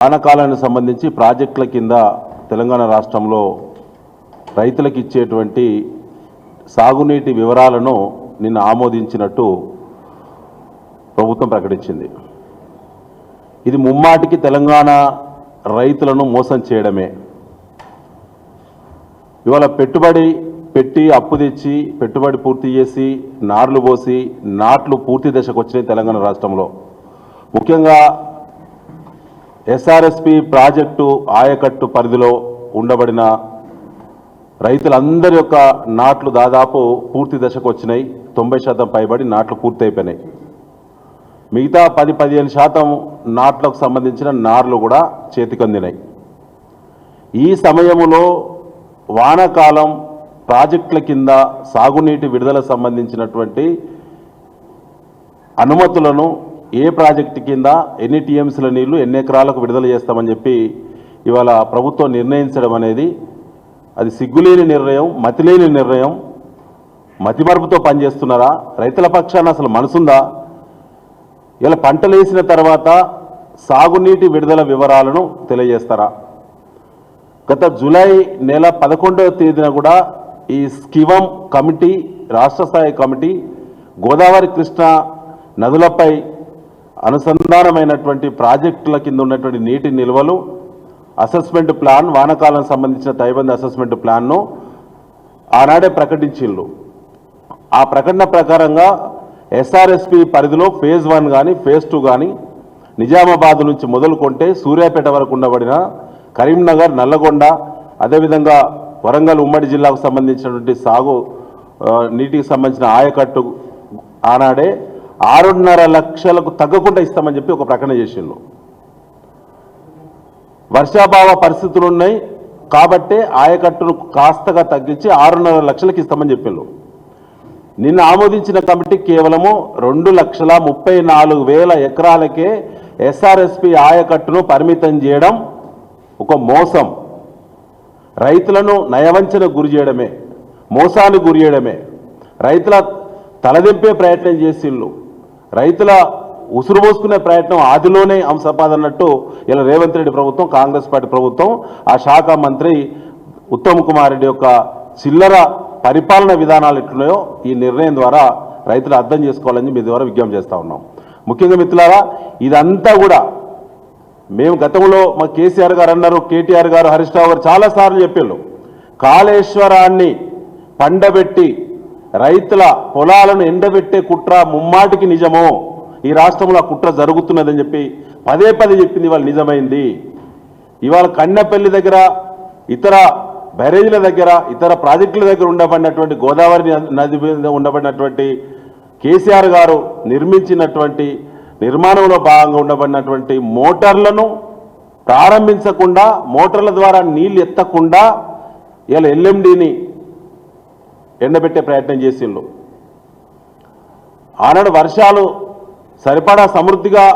వానకాలానికి సంబంధించి ప్రాజెక్టుల కింద తెలంగాణ రాష్ట్రంలో రైతులకు ఇచ్చేటువంటి సాగునీటి వివరాలను నిన్న ఆమోదించినట్టు ప్రభుత్వం ప్రకటించింది. ఇది ముమ్మాటికి తెలంగాణ రైతులను మోసం చేయడమే. ఇవాళ పెట్టుబడి పెట్టి అప్పు తెచ్చి పెట్టుబడి పూర్తి చేసి నార్లు పోసి నాట్లు పూర్తి దశకు వచ్చినాయి తెలంగాణ రాష్ట్రంలో. ముఖ్యంగా ఎస్ఆర్ఎస్పి ప్రాజెక్టు ఆయకట్టు పరిధిలో ఉండబడిన రైతులందరి యొక్క నాట్లు దాదాపు పూర్తి దశకు వచ్చినాయి. తొంభై శాతం పైబడి నాట్లు పూర్తయిపోయినాయి. మిగతా పది పదిహేను శాతం నాట్లకు సంబంధించిన నార్లు కూడా చేతికందినాయి. ఈ సమయంలో వానాకాలం ప్రాజెక్టుల కింద సాగునీటి విడుదల సంబంధించినటువంటి అనుమతులను ఏ ప్రాజెక్టు కింద ఎన్ని టీఎంసీల నీళ్ళు ఎన్ని ఎకరాలకు విడుదల చేస్తామని చెప్పి ఇవాళ ప్రభుత్వం నిర్ణయించడం అనేది అది సిగ్గులేని నిర్ణయం మతిలేని నిర్ణయం. మతిమరుపుతో పనిచేస్తున్నారా? రైతుల పక్షాన అసలు మనసుందా? ఇలా పంటలు వేసిన తర్వాత సాగునీటి విడుదల వివరాలను తెలియజేస్తారా? గత జూలై నెల పదకొండవ తేదీన కూడా ఈ స్కివం కమిటీ రాష్ట్ర స్థాయి కమిటీ గోదావరి కృష్ణ నదులపై అనుసంధానమైనటువంటి ప్రాజెక్టుల కింద ఉన్నటువంటి నీటి నిల్వలు అసెస్మెంట్ ప్లాన్ వానకాలం సంబంధించిన తైబంది అసెస్మెంట్ ప్లాన్ను ఆనాడే ప్రకటించిండ్రు. ఆ ప్రకటన ప్రకారంగా ఎస్ఆర్ఎస్పి పరిధిలో ఫేజ్ వన్ కానీ ఫేజ్ టూ కానీ నిజామాబాద్ నుంచి మొదలుకొంటే సూర్యాపేట వరకు ఉండబడిన కరీంనగర్ నల్లగొండ అదేవిధంగా వరంగల్ ఉమ్మడి జిల్లాకు సంబంధించినటువంటి సాగు నీటికి సంబంధించిన ఆయకట్టు ఆనాడే ఆరున్నర లక్షలకు తగ్గకుండా ఇస్తామని చెప్పి ఒక ప్రకటన చేసిండ్రు. వర్షాభావ పరిస్థితులు ఉన్నాయి కాబట్టే ఆయకట్టును కాస్తగా తగ్గించి ఆరున్నర లక్షలకు ఇస్తామని చెప్పిండు నిన్న ఆమోదించిన కమిటీ కేవలము రెండు లక్షల ముప్పై నాలుగు వేల ఎకరాలకే ఎస్ఆర్ఎస్పి ఆయకట్టును పరిమితం చేయడం ఒక మోసం. రైతులను నయవంచన గురి చేయడమే మోసానికి గురి చేయడమే. రైతుల తలదింపే ప్రయత్నం చేసిళ్ళు. రైతుల ఉసురు పోసుకునే ప్రయత్నం ఆదిలోనే అంశపాదన్నట్టు ఇలా రేవంత్ రెడ్డి ప్రభుత్వం కాంగ్రెస్ పార్టీ ప్రభుత్వం ఆ శాఖ మంత్రి ఉత్తమ్ కుమార్ రెడ్డి యొక్క చిల్లర పరిపాలన విధానాలు ఎట్లున్నాయో ఈ నిర్ణయం ద్వారా రైతులు అర్థం చేసుకోవాలని మీ ద్వారా విజ్ఞప్తి చేస్తూ ఉన్నాం. ముఖ్యంగా మిత్రులారా ఇదంతా కూడా మేము గతంలో మా కేసీఆర్ గారు అన్నారు కేటీఆర్ గారు హరీష్ రావు గారు చాలాసార్లు చెప్పారు కాళేశ్వరాన్ని పండబెట్టి రైతుల పొలాలను ఎండబెట్టే కుట్ర ముమ్మాటికి నిజమో? ఈ రాష్ట్రంలో ఆ కుట్ర జరుగుతున్నదని చెప్పి పదే పదే చెప్పింది ఇవాళ నిజమైంది. ఇవాళ కన్నెపల్లి దగ్గర ఇతర బ్యారేజీల దగ్గర ఇతర ప్రాజెక్టుల దగ్గర ఉండబడినటువంటి గోదావరి నది మీద ఉండబడినటువంటి కేసీఆర్ గారు నిర్మించినటువంటి నిర్మాణంలో భాగంగా ఉండబడినటువంటి మోటార్లను ప్రారంభించకుండా మోటార్ల ద్వారా నీళ్ళు ఎత్తకుండా ఇలా ఎల్ఎండిని ఎండబెట్టే ప్రయత్నం చేసిండ్రు ఆనాడు వర్షాలు సరిపడా సమృద్ధిగా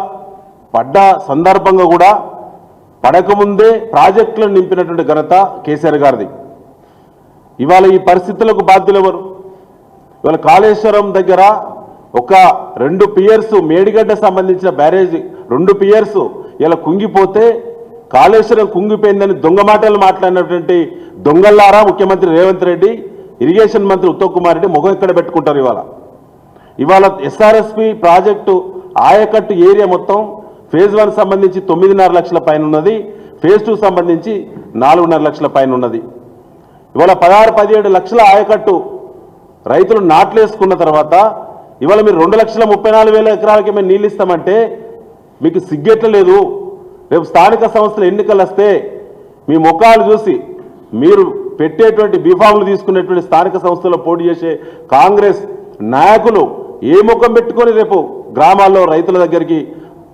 పడ్డ సందర్భంగా కూడా పడకముందే ప్రాజెక్టులను నింపినటువంటి ఘనత కేసీఆర్ గారిది. ఇవాళ ఈ పరిస్థితులకు బాధ్యులు ఎవరు ఇవాళ కాళేశ్వరం దగ్గర ఒక రెండు పియర్స్ మేడిగడ్డ సంబంధించిన బ్యారేజ్ రెండు పియర్స్ ఇలా కుంగిపోతే కాళేశ్వరం కుంగిపోయిందని దొంగ మాటలు మాట్లాడినటువంటి దొంగల్లారా ముఖ్యమంత్రి రేవంత్ రెడ్డి? ఇరిగేషన్ మంత్రి ఉత్తమ్ కుమార్ రెడ్డి ముఖం ఎక్కడ పెట్టుకుంటారు ఇవాళ? ఇవాళ ఎస్ఆర్ఎస్పి ప్రాజెక్టు ఆయకట్టు ఏరియా మొత్తం ఫేజ్ వన్ సంబంధించి తొమ్మిదిన్నర లక్షల పైన ఉన్నది ఫేజ్ టూ సంబంధించి నాలుగున్నర లక్షల పైన ఉన్నది ఇవాళ పదహారు పదిహేడు లక్షల ఆయకట్టు రైతులు నాట్లేసుకున్న తర్వాత ఇవాళ మీరు రెండు లక్షల ముప్పై నాలుగు వేల ఎకరాలకి మేము నీళ్ళు ఇస్తామంటే మీకు సిగ్గెట్లేదు రేపు స్థానిక సంస్థల ఎన్నికలు వస్తే మీ ముఖాలు చూసి మీరు పెట్టేటువంటి బీఫాములు తీసుకునేటువంటి స్థానిక సంస్థల్లో పోటీ చేసే కాంగ్రెస్ నాయకులు ఏ ముఖం పెట్టుకొని రేపు గ్రామాల్లో రైతుల దగ్గరికి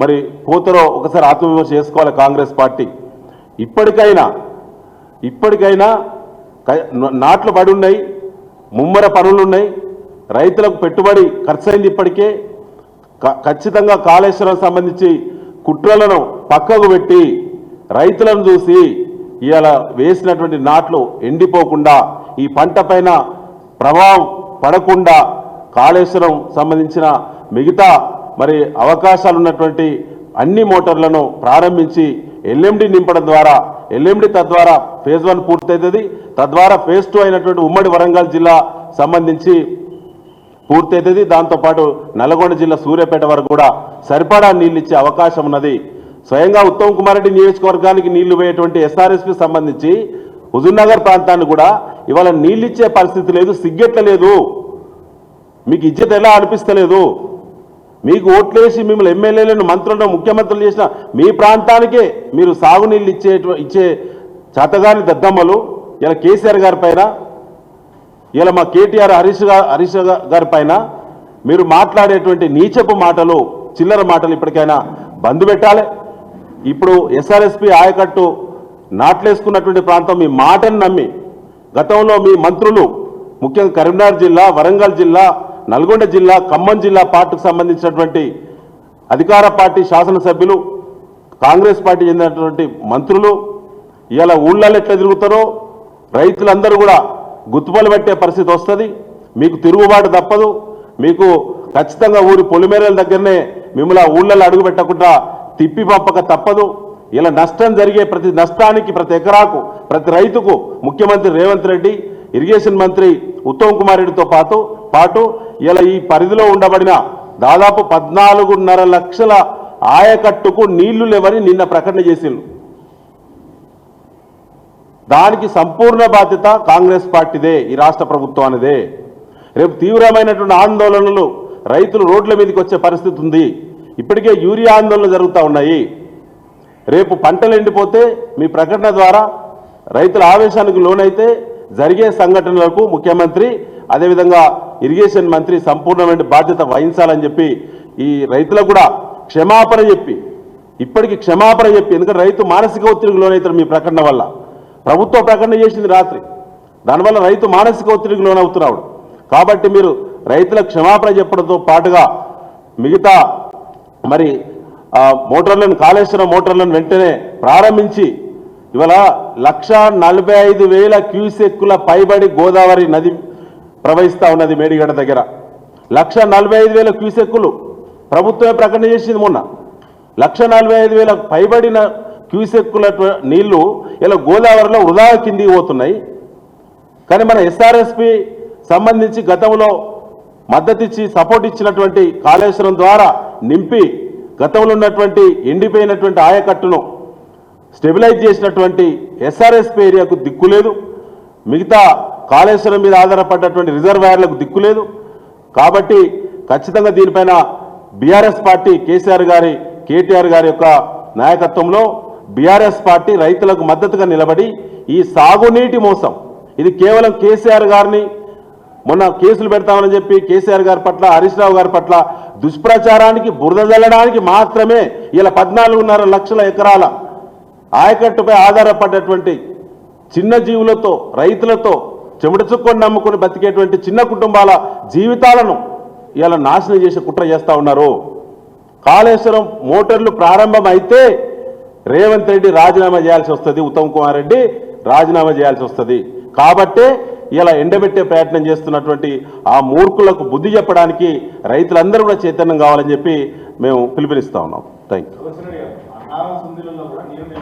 మరి పోతరో ఒకసారి ఆత్మవిమర్శ చేసుకోవాలి కాంగ్రెస్ పార్టీ. ఇప్పటికైనా ఇప్పటికైనా నాట్లు పడి ఉన్నాయి ముమ్మర పనులు ఉన్నాయి రైతులకు పెట్టుబడి ఖర్చయింది ఇప్పటికే క- ఖచ్చితంగా కాళేశ్వరం సంబంధించి కుట్రలను పక్కకు పెట్టి రైతులను చూసి ఇవాళ వేసినటువంటి నాట్లు ఎండిపోకుండా ఈ పంట పైన ప్రభావం పడకుండా కాళేశ్వరం సంబంధించిన మిగతా మరి అవకాశాలు ఉన్నటువంటి అన్ని మోటార్లను ప్రారంభించి ఎల్ఎండి నింపడం ద్వారా ఎల్ఎండి తద్వారా ఫేజ్ వన్ పూర్తవుతుంది. తద్వారా ఫేజ్ టూ అయినటువంటి ఉమ్మడి వరంగల్ జిల్లా సంబంధించి పూర్తవుతుంది. దాంతోపాటు నల్గొండ జిల్లా సూర్యాపేట వరకు కూడా సరిపడా నీళ్ళు ఇచ్చే అవకాశం ఉన్నది. స్వయంగా ఉత్తమ్ కుమార్ రెడ్డి నియోజకవర్గానికి నీళ్ళు పోయేటువంటి ఎస్ఆర్ఎస్పి సంబంధించి హుజూర్నగర్ ప్రాంతాన్ని కూడా ఇవాళ నీళ్ళు ఇచ్చే పరిస్థితి లేదు సిగ్గెట్ల లేదు. మీకు ఇజ్జత ఎలా అనిపిస్తలేదు? మీకు ఓట్లేసి మిమ్మల్ని ఎమ్మెల్యేలను మంత్రులను ముఖ్యమంత్రులు చేసిన మీ ప్రాంతానికే మీరు సాగునీళ్ళు ఇచ్చే ఇచ్చే చేతగాని దద్దమ్మలు. ఇలా కేసీఆర్ గారి పైన ఇలా మా కేటీఆర్ హరీష్ హరీష్ గారి పైన మీరు మాట్లాడేటువంటి నీచపు మాటలు చిల్లర మాటలు ఇప్పటికైనా బంద్ పెట్టాలి. ఇప్పుడు ఎస్ఆర్ఎస్పి ఆయకట్టు నాట్లేసుకున్నటువంటి ప్రాంతం మీ మాటను నమ్మి గతంలో మీ మంత్రులు ముఖ్యంగా కరీంనగర్ జిల్లా వరంగల్ జిల్లా నల్గొండ జిల్లా ఖమ్మం జిల్లా పార్టీకి సంబంధించినటువంటి అధికార పార్టీ శాసనసభ్యులు కాంగ్రెస్ పార్టీ చెందినటువంటి మంత్రులు ఇలా ఊళ్ళల్లో ఎట్లా తిరుగుతారో రైతులందరూ కూడా గుత్తుపలు పెట్టే పరిస్థితి వస్తుంది. మీకు తిరుగుబాటు తప్పదు. మీకు ఖచ్చితంగా ఊరి పొలిమేరల దగ్గరనే మిమ్మల్ని ఊళ్ళలో అడుగు పెట్టకుండా తిప్పి పంపక తప్పదు. ఇలా నష్టం జరిగే ప్రతి నష్టానికి ప్రతి ఎకరాకు ప్రతి రైతుకు ముఖ్యమంత్రి రేవంత్ రెడ్డి ఇరిగేషన్ మంత్రి ఉత్తమ్ కుమార్ రెడ్డితో పాటు పాటు ఇలా ఈ పరిధిలో ఉండబడిన దాదాపు పద్నాలుగున్నర లక్షల ఆయకట్టుకు నీళ్ళు లేవని నిన్న ప్రకటన చేసిండు దానికి సంపూర్ణ బాధ్యత కాంగ్రెస్ పార్టీదే ఈ రాష్ట్ర ప్రభుత్వానిదే. రేపు తీవ్రమైనటువంటి ఆందోళనలు రైతులు రోడ్ల మీదకి వచ్చే పరిస్థితి ఉంది. ఇప్పటికే యూరియా ఆందోళనలు జరుగుతూ ఉన్నాయి. రేపు పంటలు ఎండిపోతే మీ ప్రకటన ద్వారా రైతుల ఆవేశానికి లోనైతే జరిగే సంఘటనలకు ముఖ్యమంత్రి అదేవిధంగా ఇరిగేషన్ మంత్రి సంపూర్ణమైన బాధ్యత వహించాలని చెప్పి ఈ రైతులకు కూడా క్షమాపణ చెప్పి ఇప్పటికి క్షమాపణ చెప్పి ఎందుకంటే రైతు మానసిక ఒత్తిడికి లోనవుతారు మీ ప్రకటన వల్ల. ప్రభుత్వం ప్రకటన చేసింది రాత్రి. దానివల్ల రైతు మానసిక ఒత్తిడికి లోనవుతున్నాడు. కాబట్టి మీరు రైతులకు క్షమాపణ చెప్పడంతో పాటుగా మిగతా మరి మోటార్లను కాళేశ్వరం మోటార్లను వెంటనే ప్రారంభించి ఇవాళ లక్ష నలభై ఐదు వేల క్యూసెక్కుల పైబడి గోదావరి నది ప్రవహిస్తా ఉన్నది మేడిగడ దగ్గర. లక్ష నలభై ఐదు వేల క్యూసెక్కులు ప్రభుత్వమే ప్రకటన చేసింది మొన్న. లక్ష నలభై ఐదు వేల పైబడిన క్యూసెక్కుల నీళ్ళు ఇలా గోదావరిలో వృధా కిందికి పోతున్నాయి. కానీ మన ఎస్ఆర్ఎస్పి సంబంధించి గతంలో మద్దతిచ్చి సపోర్ట్ ఇచ్చినటువంటి కాళేశ్వరం ద్వారా నింపి గతంలో ఉన్నటువంటి ఎండిపోయినటువంటి ఆయకట్టును స్టెబిలైజ్ చేసినటువంటి ఎస్ఆర్ఎస్పి ఏరియాకు దిక్కులేదు మిగతా కాళేశ్వరం మీద ఆధారపడ్డటువంటి రిజర్వాయర్లకు దిక్కులేదు కాబట్టి ఖచ్చితంగా దీనిపైన బీఆర్ఎస్ పార్టీ కేసీఆర్ గారి కేటీఆర్ గారి యొక్క నాయకత్వంలో బీఆర్ఎస్ పార్టీ రైతులకు మద్దతుగా నిలబడి ఈ సాగునీటి మోసం ఇది కేవలం కేసీఆర్ గారిని మొన్న కేసులు పెడతామని చెప్పి కేసీఆర్ గారి పట్ల హరీష్ రావు గారి పట్ల దుష్ప్రచారానికి బురద జల్లడానికి మాత్రమే ఇలా పద్నాలుగున్నర లక్షల ఎకరాల ఆయకట్టుపై ఆధారపడ్డటువంటి చిన్న జీవులతో రైతులతో చెమట చుక్కొని నమ్ముకుని బతికేటువంటి చిన్న కుటుంబాల జీవితాలను ఇలా నాశనం చేసే కుట్ర చేస్తా ఉన్నారు. కాళేశ్వరం మోటార్లు ప్రారంభం అయితే రేవంత్ రెడ్డి రాజీనామా చేయాల్సి వస్తుంది ఉత్తమ్ కుమార్ రెడ్డి రాజీనామా చేయాల్సి వస్తుంది. కాబట్టే ఇలా ఎండబెట్టే ప్రయత్నం చేస్తున్నటువంటి ఆ మూర్ఖులకు బుద్ధి చెప్పడానికి రైతులందరూ కూడా చైతన్యం కావాలని చెప్పి మేము పిలుపునిస్తా ఉన్నాం. Thank you